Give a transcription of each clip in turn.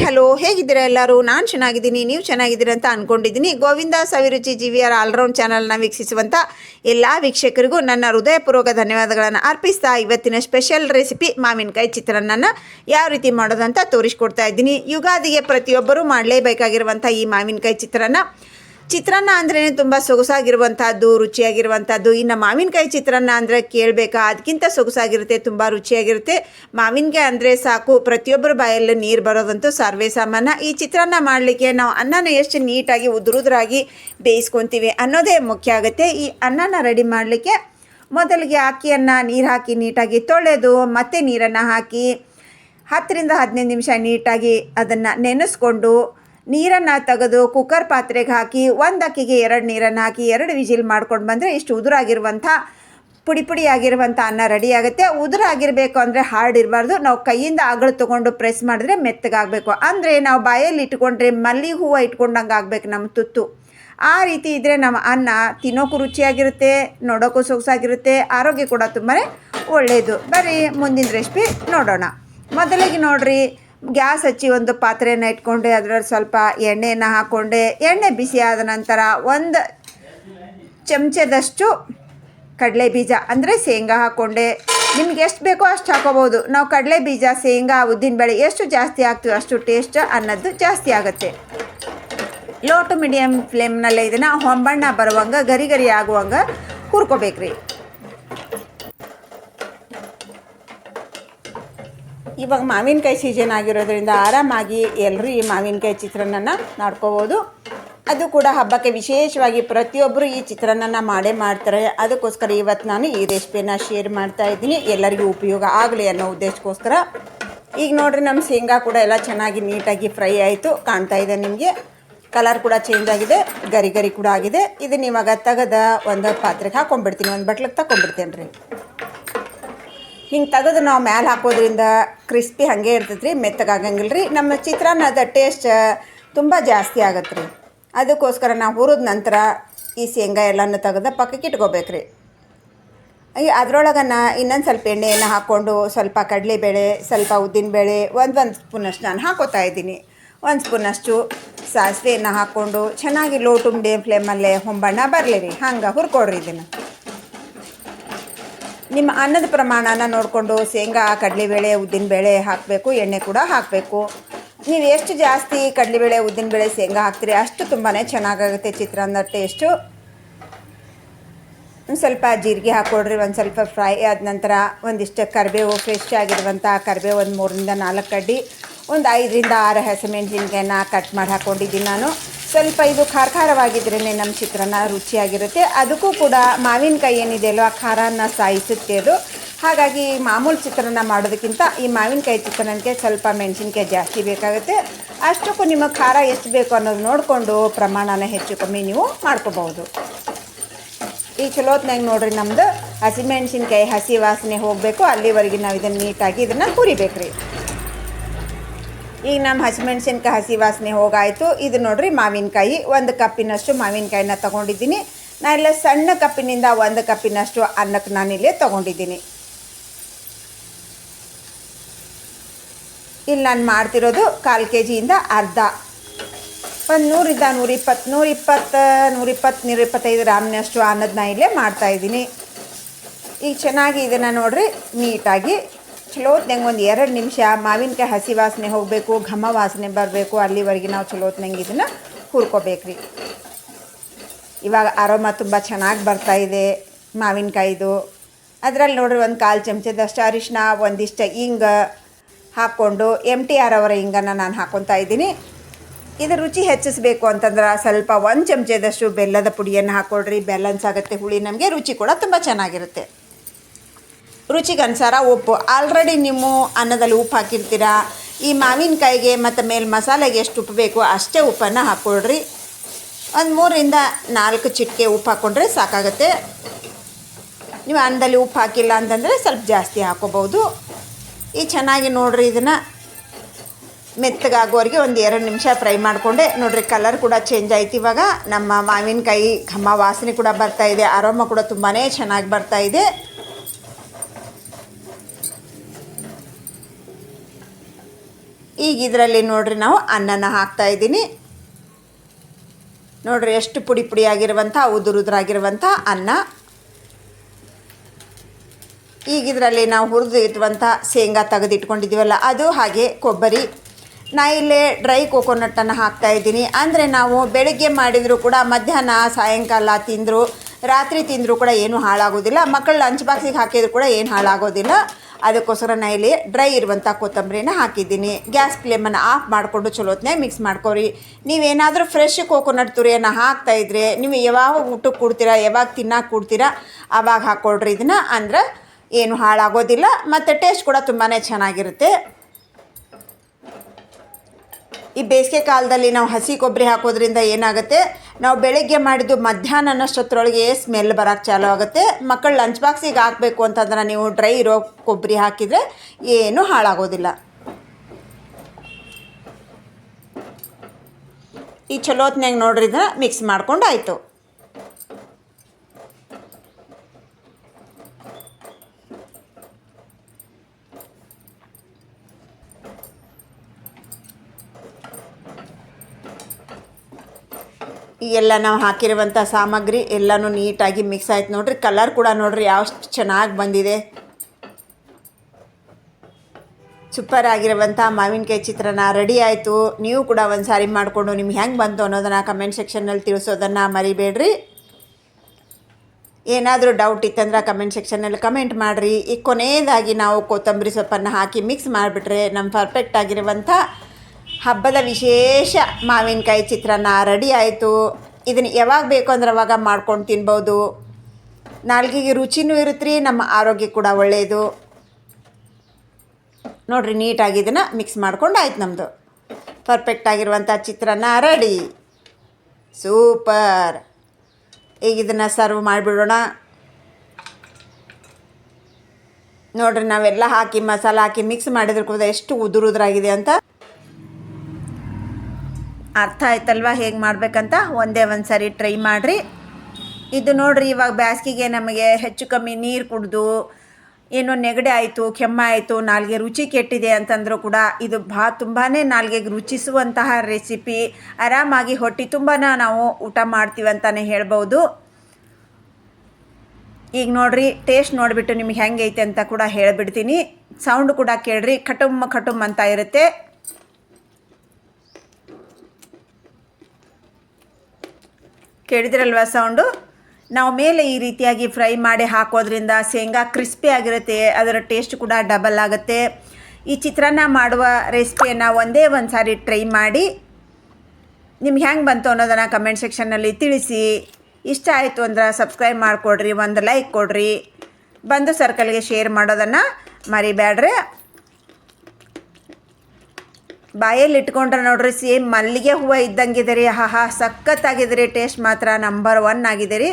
Hello ಹೇಗಿದ್ದೀರಾ ಎಲ್ಲರೂ? ನಾನು ಚೆನ್ನಾಗಿದ್ದೀನಿ. ನೀವು ಚೆನ್ನಾಗಿದ್ದೀರಾ ಅಂತ ಅಂದ್ಕೊಂಡಿದ್ದೀನಿ Govinda Saviruchi G V R all round ಚಾನಲ್ನ ವೀಕ್ಷಿಸುವಂಥ ಎಲ್ಲ ವೀಕ್ಷಕರಿಗೂ ನನ್ನ ಹೃದಯಪೂರ್ವಕ ಧನ್ಯವಾದಗಳನ್ನು ಅರ್ಪಿಸ್ತಾ ಇವತ್ತಿನ ಸ್ಪೆಷಲ್ ರೆಸಿಪಿ ಮಾವಿನಕಾಯಿ ಚಿತ್ರಾನ್ನನ ಯಾವ ರೀತಿ ಮಾಡೋದಂತ ತೋರಿಸ್ಕೊಡ್ತಾ ಇದ್ದೀನಿ. ಯುಗಾದಿಗೆ ಪ್ರತಿಯೊಬ್ಬರೂ ಮಾಡಲೇಬೇಕಾಗಿರುವಂಥ ಈ ಮಾವಿನಕಾಯಿ ಚಿತ್ರಾನ್ನ. ಚಿತ್ರಾನ್ನ ಅಂದ್ರೇ ತುಂಬ ಸೊಗಸಾಗಿರುವಂಥದ್ದು, ರುಚಿಯಾಗಿರುವಂಥದ್ದು. ಇನ್ನು ಮಾವಿನಕಾಯಿ ಚಿತ್ರಾನ್ನ ಅಂದರೆ ಕೇಳಬೇಕಾ? ಅದಕ್ಕಿಂತ ಸೊಗಸಾಗಿರುತ್ತೆ, ತುಂಬ ರುಚಿಯಾಗಿರುತ್ತೆ. ಮಾವಿನಕಾಯಿ ಅಂದರೆ ಸಾಕು. ಪ್ರತಿಯೊಬ್ಬರ ಬಾಯಲ್ಲೂ ನೀರು ಬರೋದಂತೂ ಸರ್ವೇ ಸಾಮಾನ್ಯ ಈ ಚಿತ್ರಾನ್ನ ಮಾಡಲಿಕ್ಕೆ ನಾವು ಅನ್ನನ ಎಷ್ಟು ನೀಟಾಗಿ, ಉದುರುದ್ರಾಗಿ ಬೇಯಿಸ್ಕೊತೀವಿ ಅನ್ನೋದೇ ಮುಖ್ಯ ಆಗುತ್ತೆ. ಈ ಅನ್ನನ ರೆಡಿ ಮಾಡಲಿಕ್ಕೆ ಮೊದಲಿಗೆ ಅಕ್ಕಿಯನ್ನು ನೀರು ಹಾಕಿ ನೀಟಾಗಿ ತೊಳೆದು, ಮತ್ತೆ ನೀರನ್ನು ಹಾಕಿ ಹತ್ತರಿಂದ ಹದಿನೈದು ನಿಮಿಷ ನೀಟಾಗಿ ಅದನ್ನು ನೆನೆಸ್ಕೊಂಡು ನೀರನ್ನು ತೆಗೆದು ಕುಕ್ಕರ್ ಪಾತ್ರೆಗೆ ಹಾಕಿ ಒಂದು ಅಕ್ಕಿಗೆ ಎರಡು ನೀರನ್ನು ಹಾಕಿ ಎರಡು ವಿಜಿಲ್ ಮಾಡ್ಕೊಂಡು ಬಂದರೆ ಇಷ್ಟು ಉದುರಾಗಿರುವಂಥ ಪುಡಿ ಪುಡಿ ಆಗಿರುವಂಥ ಅನ್ನ ರೆಡಿ ಆಗುತ್ತೆ. ಉದುರಾಗಿರಬೇಕು ಅಂದರೆ ಹಾರ್ಡ್ ಇರಬಾರ್ದು. ನಾವು ಕೈಯಿಂದ ಅಗಳು ತೊಗೊಂಡು ಪ್ರೆಸ್ ಮಾಡಿದ್ರೆ ಮೆತ್ತಗಾಗಬೇಕು. ಅಂದರೆ ನಾವು ಬಾಯಲ್ಲಿ ಇಟ್ಕೊಂಡ್ರೆ ಮಲ್ಲಿ ಹೂವು ಇಟ್ಕೊಂಡಂಗೆ ಆಗಬೇಕು ನಮ್ಮ ತುತ್ತು. ಆ ರೀತಿ ಇದ್ದರೆ ನಮ್ಮ ಅನ್ನ ತಿನ್ನೋಕ್ಕೂ ರುಚಿಯಾಗಿರುತ್ತೆ ನೋಡೋಕ್ಕೂ ಸೊಗಸಾಗಿರುತ್ತೆ, ಆರೋಗ್ಯ ಕೂಡ ತುಂಬಾ ಒಳ್ಳೆಯದು ಬರೀ ಮುಂದಿನ ರೆಸಿಪಿ ನೋಡೋಣ. ಮೊದಲಿಗೆ ನೋಡ್ರಿ ಗ್ಯಾಸ್ ಹಚ್ಚಿ ಒಂದು ಪಾತ್ರೆಯನ್ನು ಇಟ್ಕೊಂಡೆ, ಅದರಲ್ಲಿ ಸ್ವಲ್ಪ ಎಣ್ಣೆಯನ್ನು ಹಾಕ್ಕೊಂಡೆ ಎಣ್ಣೆ ಬಿಸಿ ಆದ ನಂತರ ಒಂದು ಚಮಚದಷ್ಟು ಕಡಲೆ ಬೀಜ ಅಂದರೆ ಶೇಂಗಾ ಹಾಕ್ಕೊಂಡೆ ನಿಮ್ಗೆ ಎಷ್ಟು ಬೇಕೋ ಅಷ್ಟು ಹಾಕೋಬೋದು. ನಾವು ಕಡಲೆ ಬೀಜ ಶೇಂಗಾ ಉದ್ದಿನಬೇಳೆ ಎಷ್ಟು ಜಾಸ್ತಿ ಹಾಕ್ತೀವಿ ಅಷ್ಟು ಟೇಸ್ಟ್ ಅನ್ನೋದು ಜಾಸ್ತಿ ಆಗುತ್ತೆ. ಲೋ ಟು ಮೀಡಿಯಮ್ ಫ್ಲೇಮ್ನಲ್ಲೇ ಇದನ್ನು ಹೊಂಬಣ್ಣ ಬರುವಂಗೆ, ಗರಿ ಗರಿ ಆಗುವಂಗೆ ಹುರ್ಕೋಬೇಕ್ರಿ. ಇವಾಗ ಮಾವಿನಕಾಯಿ ಸೀಸನ್ ಆಗಿರೋದ್ರಿಂದ ಆರಾಮಾಗಿ ಎಲ್ಲರೂ ಈ ಮಾವಿನಕಾಯಿ ಚಿತ್ರಾನ್ನ ಮಾಡ್ಕೋಬೋದು. ಅದು ಕೂಡ ಹಬ್ಬಕ್ಕೆ ವಿಶೇಷವಾಗಿ ಪ್ರತಿಯೊಬ್ಬರು ಈ ಚಿತ್ರಾನ್ನ ಮಾಡೇ ಮಾಡ್ತಾರೆ. ಅದಕ್ಕೋಸ್ಕರ ಇವತ್ತು ನಾನು ಈ ರೆಸಿಪಿನ ಶೇರ್ ಮಾಡ್ತಾ ಇದ್ದೀನಿ. ಎಲ್ಲರಿಗೂ ಉಪಯೋಗ ಆಗಲಿ ಅನ್ನೋ ಉದ್ದೇಶಕ್ಕೋಸ್ಕರ. ಈಗ ನೋಡ್ರಿ, ನಮ್ಮ ಶೇಂಗಾ ಕೂಡ ಎಲ್ಲ ಚೆನ್ನಾಗಿ ನೀಟಾಗಿ ಫ್ರೈ ಆಯಿತು. ಕಾಣ್ತಾ ಇದೆ ನಿಮಗೆ. ಕಲರ್ ಕೂಡ ಚೇಂಜ್ ಆಗಿದೆ. ಗರಿ ಗರಿ ಕೂಡ ಆಗಿದೆ. ಇದನ್ನ ಇವಾಗ ತೆಗೆದ ಒಂದು ಪಾತ್ರೆಗೆ ಹಾಕೊಂಡ್ಬಿಡ್ತೀನಿ. ಒಂದು ಬಟ್ಲಿಗೆ ತಗೊಂಡ್ಬಿಡ್ತೇನೆ ರೀ ಹಿಂಗೆ ತೆಗೆದು ನಾವು ಮ್ಯಾಲೆ ಹಾಕೋದ್ರಿಂದ ಕ್ರಿಸ್ಪಿ ಹಾಗೆ ಇರ್ತೈತೆ ರೀ ಮೆತ್ತಗಾಗಂಗಿಲ್ಲ ರೀ. ನಮ್ಮ ಚಿತ್ರಾನ್ನದ ಟೇಸ್ಟ್ ತುಂಬ ಜಾಸ್ತಿ ಆಗತ್ತೆ ರೀ ಅದಕ್ಕೋಸ್ಕರ ನಾವು ಹುರಿದ ನಂತರ ಈ ಶೇಂಗಾ ಎಲ್ಲನೂ ತೆಗೆದು ಪಕ್ಕಕ್ಕೆ ಇಟ್ಕೋಬೇಕು ರೀ ಈ ನಾ ಇನ್ನೊಂದು ಸ್ವಲ್ಪ ಎಣ್ಣೆಯನ್ನು ಹಾಕ್ಕೊಂಡು ಸ್ವಲ್ಪ ಕಡಲೆಬೇಳೆ, ಸ್ವಲ್ಪ ಉದ್ದಿನಬೇಳೆ, ಒಂದು ಒಂದು ಸ್ಪೂನಷ್ಟು ನಾನು ಹಾಕೋತಾ ಇದ್ದೀನಿ. ಒಂದು ಸ್ಪೂನಷ್ಟು ಸಾಸಿವೆಯನ್ನು ಹಾಕ್ಕೊಂಡು ಚೆನ್ನಾಗಿ ಲೋ ಟು ಮೀಡಿಯಮ್ ಫ್ಲೇಮಲ್ಲೇ ಹೊಂಬಣ್ಣ ಬರಲಿ ರೀ. ಹಂಗೆ ಹುರ್ಕೊಡ್ರಿ ಇದನ್ನು. ನಿಮ್ಮ ಅನ್ನದ ಪ್ರಮಾಣನ ನೋಡಿಕೊಂಡು ಶೇಂಗಾ, ಕಡಲೆಬೇಳೆ, ಉದ್ದಿನಬೇಳೆ ಹಾಕಬೇಕು, ಎಣ್ಣೆ ಕೂಡ ಹಾಕಬೇಕು. ನೀವು ಎಷ್ಟು ಜಾಸ್ತಿ ಕಡಲೆಬೇಳೆ, ಉದ್ದಿನಬೇಳೆ, ಶೇಂಗಾ ಹಾಕ್ತೀರಿ ಅಷ್ಟು ತುಂಬಾ ಚೆನ್ನಾಗಾಗುತ್ತೆ ಚಿತ್ರಾನ್ನ ಟೇಸ್ಟು. ಒಂದು ಸ್ವಲ್ಪ ಜೀರಿಗೆ ಹಾಕ್ಕೊಡ್ರಿ ಒಂದು ಸ್ವಲ್ಪ ಫ್ರೈ ಆದ ನಂತರ ಒಂದಿಷ್ಟು ಕರಿಬೇವು, ಫ್ರೆಶ್ ಆಗಿರುವಂಥ ಕರಿಬೇವು ಒಂದು ಮೂರರಿಂದ ನಾಲ್ಕು ಕಡ್ಡಿ ಒಂದು ಐದರಿಂದ ಆರು ಹಸಿಮೆಣಸಿನ್ಕಾಯನ್ನ ಕಟ್ ಮಾಡಿ ಹಾಕ್ಕೊಂಡಿದ್ದೀನಿ ನಾನು. ಸ್ವಲ್ಪ ಇದು ಖಾರ ಖಾರವಾಗಿದ್ರೇ ನಮ್ಮ ಚಿತ್ರಾನ್ನ ರುಚಿಯಾಗಿರುತ್ತೆ. ಅದಕ್ಕೂ ಕೂಡ ಮಾವಿನಕಾಯಿ ಏನಿದೆಯಲ್ಲೋ ಆ ಖಾರನ ಸಾಯಿಸುತ್ತೆ ಅದು. ಹಾಗಾಗಿ ಮಾಮೂಲು ಚಿತ್ರಾನ್ನ ಮಾಡೋದಕ್ಕಿಂತ ಈ ಮಾವಿನಕಾಯಿ ಚಿತ್ರಾನ್ನಕ್ಕೆ ಸ್ವಲ್ಪ ಮೆಣಸಿನ್ಕಾಯಿ ಜಾಸ್ತಿ ಬೇಕಾಗುತ್ತೆ. ಅಷ್ಟಕ್ಕೂ ನಿಮಗೆ ಖಾರ ಎಷ್ಟು ಬೇಕು ಅನ್ನೋದು ನೋಡಿಕೊಂಡು ಪ್ರಮಾಣನ ಹೆಚ್ಚು ಕಮ್ಮಿ ನೀವು ಮಾಡ್ಕೋಬಹುದು. ಈ ಚಲೋತ್ನಾಗ ನೋಡ್ರಿ ನಮ್ಮದು ಹಸಿಮೆಣಸಿನ್ಕಾಯಿ, ಹಸಿ ವಾಸನೆ ಹೋಗಬೇಕು. ಅಲ್ಲಿವರೆಗೆ ನಾವು ಇದನ್ನು ನೀಟಾಗಿ ಇದನ್ನು ಹುರಿಬೇಕು ರೀ ಈಗ ನಮ್ಮ ಹಸಿಮೆಣ್ಸಿನ್ಕಾಯಿ ಹಸಿ ವಾಸನೆ ಹೋಗಾಯಿತು. ಇದು ನೋಡ್ರಿ ಮಾವಿನಕಾಯಿ. ಒಂದು ಕಪ್ಪಿನಷ್ಟು ಮಾವಿನಕಾಯಿನ ತೊಗೊಂಡಿದ್ದೀನಿ. ನಾನು ಇಲ್ಲ ಸಣ್ಣ ಕಪ್ಪಿನಿಂದ ಒಂದು ಕಪ್ಪಿನಷ್ಟು ಅನ್ನಕ್ಕೆ ನಾನಿಲ್ಲೇ ತೊಗೊಂಡಿದ್ದೀನಿ. ಇಲ್ಲಿ ನಾನು ಮಾಡ್ತಿರೋದು ಕಾಲು ಕೆ ಜಿಯಿಂದ ಅರ್ಧ. ಒಂದು ನೂರಿಂದ ನೂರಿಪ್ಪತ್ತು ನೂರಿಪ್ಪತ್ತು ನೂರಿಪ್ಪತ್ತು, ನೂರಿಪ್ಪತ್ತೈದು ಗ್ರಾಮ್ನಷ್ಟು ಅನ್ನದ ಇಲ್ಲೇ ಮಾಡ್ತಾಯಿದ್ದೀನಿ ಈಗ ಚೆನ್ನಾಗಿ ಇದನ್ನು ನೋಡಿರಿ, ನೀಟಾಗಿ. ಚಲೋತ್ನಂಗೆ ಒಂದು ಎರಡು ನಿಮಿಷ, ಮಾವಿನಕಾಯಿ ಹಸಿ ವಾಸನೆ ಹೋಗಬೇಕು, ಘಮ ವಾಸನೆ ಬರಬೇಕು, ಅಲ್ಲಿವರೆಗೆ ನಾವು ಚಲೋತ್ನಂಗೆ ಇದನ್ನು ಹುರ್ಕೋಬೇಕ್ರಿ. ಇವಾಗ ಆರೋಮ ತುಂಬ ಚೆನ್ನಾಗಿ ಬರ್ತಾಯಿದೆ ಮಾವಿನಕಾಯಿದು. ಅದರಲ್ಲಿ ನೋಡ್ರಿ ಒಂದು ಕಾಲು ಚಮಚದಷ್ಟು ಅರಿಶಿನ ಒಂದಿಷ್ಟು ಹಿಂಗ ಹಾಕ್ಕೊಂಡು ಎಂ ಟಿ ಆರ್ ಅವರ ಹಿಂಗನ್ನು ನಾನು ಹಾಕ್ಕೊತಾ ಇದ್ದೀನಿ. ಇದು ರುಚಿ ಹೆಚ್ಚಿಸ್ಬೇಕು ಅಂತಂದ್ರೆ ಸ್ವಲ್ಪ ಒಂದು ಚಮಚದಷ್ಟು ಬೆಲ್ಲದ ಪುಡಿಯನ್ನು ಹಾಕ್ಕೊಳ್ರಿ ಬ್ಯಾಲೆನ್ಸ್ ಆಗುತ್ತೆ ಹುಳಿ, ನಮಗೆ ರುಚಿ ಕೂಡ ತುಂಬ ಚೆನ್ನಾಗಿರುತ್ತೆ. ರುಚಿಗೆ ಅನುಸಾರ ಉಪ್ಪು. ಆಲ್ರೆಡಿ ನೀವು ಅನ್ನದಲ್ಲಿ ಉಪ್ಪು ಹಾಕಿರ್ತೀರಾ? ಈ ಮಾವಿನಕಾಯಿಗೆ ಮತ್ತು ಮೇಲೆ ಮಸಾಲೆಗೆ ಎಷ್ಟು ಉಪ್ಪು ಬೇಕು ಅಷ್ಟೇ ಉಪ್ಪನ್ನು ಹಾಕ್ಕೊಳ್ರಿ. ಒಂದು ಮೂರಿಂದ ನಾಲ್ಕು ಚಿಟಿಕೆ ಉಪ್ಪು ಹಾಕ್ಕೊಂಡ್ರೆ ಸಾಕಾಗುತ್ತೆ. ನೀವು ಅನ್ನದಲ್ಲಿ ಉಪ್ಪು ಹಾಕಿಲ್ಲ ಅಂತಂದರೆ ಸ್ವಲ್ಪ ಜಾಸ್ತಿ ಹಾಕೋಬೋದು ಈ ಚೆನ್ನಾಗಿ ನೋಡ್ರಿ ಇದನ್ನು. ಮೆತ್ತಗಾಗೋರಿಗೆ ಒಂದು ಎರಡು ನಿಮಿಷ ಫ್ರೈ ಮಾಡಿಕೊಂಡೆ. ನೋಡಿರಿ ಕಲರ್ ಕೂಡ ಚೇಂಜ್ ಆಯ್ತು ಇವಾಗ. ನಮ್ಮ ಮಾವಿನಕಾಯಿ ಘಮ ವಾಸನೆ ಕೂಡ ಬರ್ತಾ ಇದೆ. ಅರೋಮ ಕೂಡ ತುಂಬಾ ಚೆನ್ನಾಗಿ ಬರ್ತಾ ಈಗ ಇದರಲ್ಲಿ ನೋಡ್ರಿ ನಾವು ಅನ್ನನ ಹಾಕ್ತಾ ಇದ್ದೀನಿ. ನೋಡ್ರಿ ಎಷ್ಟು ಪುಡಿ ಪುಡಿ ಆಗಿರುವಂಥ ಉದುರುದ್ರಾಗಿರುವಂಥ ಅನ್ನ. ಈಗ ಇದರಲ್ಲಿ ನಾವು ಹುರಿದು ಇರುವಂಥ ಶೇಂಗಾ ತೆಗೆದಿಟ್ಕೊಂಡಿದ್ದೀವಲ್ಲ, ಅದು ಹಾಗೆ ಕೊಬ್ಬರಿ. ನಾ ಇಲ್ಲೇ ಡ್ರೈ ಕೋಕೋನಟ್ಟನ್ನು ಹಾಕ್ತಾ ಇದ್ದೀನಿ. ಅಂದರೆ ನಾವು ಬೆಳಗ್ಗೆ ಮಾಡಿದರೂ ಕೂಡ ಮಧ್ಯಾಹ್ನ, ಸಾಯಂಕಾಲ ತಿಂದರೂ, ರಾತ್ರಿ ತಿಂದರೂ ಕೂಡ ಏನು ಹಾಳಾಗೋದಿಲ್ಲ. ಮಕ್ಕಳು ಲಂಚ್ ಬಾಕ್ಸಿಗೆ ಹಾಕಿದ್ರು ಕೂಡ ಏನು ಹಾಳಾಗೋದಿಲ್ಲ. ಅದಕ್ಕೋಸ್ಕರ ನಾನು ಇಲ್ಲಿ ಡ್ರೈ ಇರುವಂಥ ಕೊತ್ತಂಬರಿನ ಹಾಕಿದ್ದೀನಿ. ಗ್ಯಾಸ್ ಫ್ಲೇಮನ್ನು ಆಫ್ ಮಾಡಿಕೊಂಡು ಚಲೋತ್ನೇ ಮಿಕ್ಸ್ ಮಾಡ್ಕೊರಿ. ನೀವೇನಾದರೂ ಫ್ರೆಶ್ ಕೋಕೋನಟ್ ತುರಿಯನ್ನು ಹಾಕ್ತಾ ಇದ್ರೆ ನೀವು ಯಾವಾಗ ಊಟಕ್ಕೆ ಕೊಡ್ತೀರಾ, ಯಾವಾಗ ತಿನ್ನಕ್ಕೆ ಕೊಡ್ತೀರಾ ಆವಾಗ ಹಾಕ್ಕೊಳ್ರಿ ಇದನ್ನು ಅಂದ್ರೆ ಏನು ಹಾಳಾಗೋದಿಲ್ಲ, ಮತ್ತು ಟೇಸ್ಟ್ ಕೂಡ ತುಂಬಾ ಚೆನ್ನಾಗಿರುತ್ತೆ. ಈ ಬೇಸಿಗೆ ಕಾಲದಲ್ಲಿ ನಾವು ಹಸಿ ಕೊಬ್ಬರಿ ಹಾಕೋದ್ರಿಂದ ಏನಾಗುತ್ತೆ? ನಾವು ಬೆಳಗ್ಗೆ ಮಾಡಿದ್ದು ಮಧ್ಯಾಹ್ನ ಅನ್ನೋಷ್ಟೊತ್ತರೊಳಗೆ ಸ್ಮೆಲ್ ಬರೋಕ್ಕೆ ಚಾಲು ಆಗುತ್ತೆ. ಮಕ್ಕಳು ಲಂಚ್ ಬಾಕ್ಸಿಗೆ ಹಾಕಬೇಕು ಅಂತಂದ್ರೆ ನೀವು ಡ್ರೈ ಇರೋ ಕೊಬ್ಬರಿ ಹಾಕಿದರೆ ಏನೂ ಹಾಳಾಗೋದಿಲ್ಲ. ಈ ಚಲೋತ್ನಾಗ ನೋಡ್ರಿ ಇದನ್ನ ಮಿಕ್ಸ್ ಮಾಡ್ಕೊಂಡು ಆಯಿತು. ಎಲ್ಲ ನಾವು ಹಾಕಿರುವಂಥ ಸಾಮಗ್ರಿ ಎಲ್ಲನೂ ನೀಟಾಗಿ ಮಿಕ್ಸ್ ಆಯ್ತು ನೋಡ್ರಿ. ಕಲರ್ ಕೂಡ ನೋಡ್ರಿ ಯಾವ ಚೆನ್ನಾಗಿ ಬಂದಿದೆ. ಸೂಪರ್ ಆಗಿರುವಂಥ ಮಾವಿನಕಾಯಿ ಚಿತ್ರಾನ್ನ ರೆಡಿ ಆಯಿತು. ನೀವು ಕೂಡ ಒಂದು ಸಾರಿ ಮಾಡಿಕೊಂಡು ನಿಮ್ಗೆ ಹೆಂಗೆ ಬಂತು ಅನ್ನೋದನ್ನು ಕಮೆಂಟ್ ಸೆಕ್ಷನ್ನಲ್ಲಿ ತಿಳಿಸೋದನ್ನು ಮರಿಬೇಡ್ರಿ. ಏನಾದರೂ ಡೌಟ್ ಇತ್ತಂದ್ರೆ ಕಮೆಂಟ್ ಸೆಕ್ಷನ್ನಲ್ಲಿ ಕಮೆಂಟ್ ಮಾಡಿರಿ. ಈ ಕೊನೆಯದಾಗಿ ನಾವು ಕೊತ್ತಂಬರಿ ಸೊಪ್ಪನ್ನು ಹಾಕಿ ಮಿಕ್ಸ್ ಮಾಡಿಬಿಟ್ರೆ ನಮ್ಮ ಪರ್ಫೆಕ್ಟ್ ಆಗಿರುವಂಥ ಹಬ್ಬದ ವಿಶೇಷ ಮಾವಿನಕಾಯಿ ಚಿತ್ರಾನ್ನ ರೆಡಿ ಆಯಿತು. ಇದನ್ನು ಯಾವಾಗ ಬೇಕು ಅಂದ್ರೆ ಅವಾಗ ಮಾಡ್ಕೊಂಡು ತಿನ್ಬೋದು. ನಾಲ್ಗೆಗೆ ರುಚಿನೂ ಇರುತ್ತೆ ನಮ್ಮ ಆರೋಗ್ಯ ಕೂಡ ಒಳ್ಳೆಯದು ನೋಡಿರಿ, ನೀಟಾಗಿ ಇದನ್ನು ಮಿಕ್ಸ್ ಮಾಡ್ಕೊಂಡು ಆಯ್ತು ನಮ್ಮದು ಪರ್ಫೆಕ್ಟ್ ಆಗಿರುವಂಥ ಚಿತ್ರಾನ್ನ ರೆಡಿ. ಸೂಪರ್ ಈಗ ಇದನ್ನು ಸರ್ವ್ ಮಾಡಿಬಿಡೋಣ. ನೋಡ್ರಿ, ನಾವೆಲ್ಲ ಹಾಕಿ ಮಸಾಲ ಹಾಕಿ ಮಿಕ್ಸ್ ಮಾಡಿದ್ರೆ ಕೂಡ ಎಷ್ಟು ಉದುರುದ್ರಾಗಿದೆ ಅಂತ. ಅರ್ಥ ಆಯ್ತಲ್ವಾ? ಹೇಗೆ ಮಾಡಬೇಕಂತ ಒಂದೇ ಒಂದು ಸಾರಿ ಟ್ರೈ ಮಾಡಿರಿ. ಇದು ನೋಡ್ರಿ, ಇವಾಗ ಬ್ಯಾಸ್ಗಿಗೆ ನಮಗೆ ಹೆಚ್ಚು ಕಮ್ಮಿ ನೀರು ಕುಡಿದು, ಏನೋ ನೆಗಡಿ ಆಯಿತು, ಕೆಮ್ಮ ಆಯಿತು, ನಾಲ್ಗೆ ರುಚಿ ಕೆಟ್ಟಿದೆ ಅಂತಂದರೂ ಕೂಡ ಇದು ಭಾ ತುಂಬಾ ನಾಲ್ಗೆಗೆ ರುಚಿಸುವಂತಹ ರೆಸಿಪಿ ಆರಾಮಾಗಿ ಹೊಟ್ಟೆ ತುಂಬಾ ನಾವು ಊಟ ಮಾಡ್ತೀವಿ ಅಂತಲೇ ಹೇಳ್ಬೋದು. ಈಗ ನೋಡ್ರಿ ಟೇಸ್ಟ್ ನೋಡಿಬಿಟ್ಟು ನಿಮ್ಗೆ ಹೆಂಗೈತೆ ಅಂತ ಕೂಡ ಹೇಳಿಬಿಡ್ತೀನಿ. ಸೌಂಡ್ ಕೂಡ ಕೇಳ್ರಿ ಕಟುಮ್ ಕಟುಮ್ ಅಂತ ಇರುತ್ತೆ. ಕೇಳಿದ್ರಲ್ವ ಸೌಂಡು ನಾವು ಮೇಲೆ ಈ ರೀತಿಯಾಗಿ ಫ್ರೈ ಮಾಡಿ ಹಾಕೋದ್ರಿಂದ ಶೇಂಗಾ ಕ್ರಿಸ್ಪಿ ಆಗಿರುತ್ತೆ, ಅದರ ಟೇಸ್ಟ್ ಕೂಡ ಡಬಲ್ ಆಗುತ್ತೆ. ಈ ಚಿತ್ರಾನ್ನ ಮಾಡುವ ರೆಸಿಪಿಯನ್ನು ಒಂದೇ ಒಂದು ಸಾರಿ ಟ್ರೈ ಮಾಡಿ. ನಿಮ್ಗೆ ಹೆಂಗೆ ಬಂತು ಅನ್ನೋದನ್ನು ಕಮೆಂಟ್ ಸೆಕ್ಷನ್ನಲ್ಲಿ ತಿಳಿಸಿ. ಇಷ್ಟ ಆಯಿತು ಅಂದ್ರೆ ಸಬ್ಸ್ಕ್ರೈಬ್ ಮಾಡಿಕೊಡ್ರಿ, ಒಂದು ಲೈಕ್ ಕೊಡ್ರಿ. ಬಂದು ಸರ್ಕಲ್ಗೆ ಶೇರ್ ಮಾಡೋದನ್ನು ಮರಿಬೇಡ್ರಿ ಬಾಯಲ್ಲಿ ಇಟ್ಕೊಂಡ್ರೆ ನೋಡ್ರಿ, ಸೇಮ್ ಮಲ್ಲಿಗೆ ಹೂವು ಇದ್ದಂಗಿದೆ ರೀ ಹಾ ಹಾ ಸಖತ್ತಾಗಿದೆ ರೀ ಟೇಸ್ಟ್ ಮಾತ್ರ ನಂಬರ್ ಒನ್ ಆಗಿದೆ ರೀ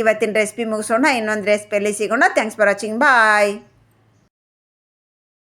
ಇವತ್ತಿನ ರೆಸಿಪಿ ಮುಗಿಸೋಣ, ಇನ್ನೊಂದು ರೆಸಿಪಿಯಲ್ಲಿ ಸಿಗೋಣ. Thanks for watching bye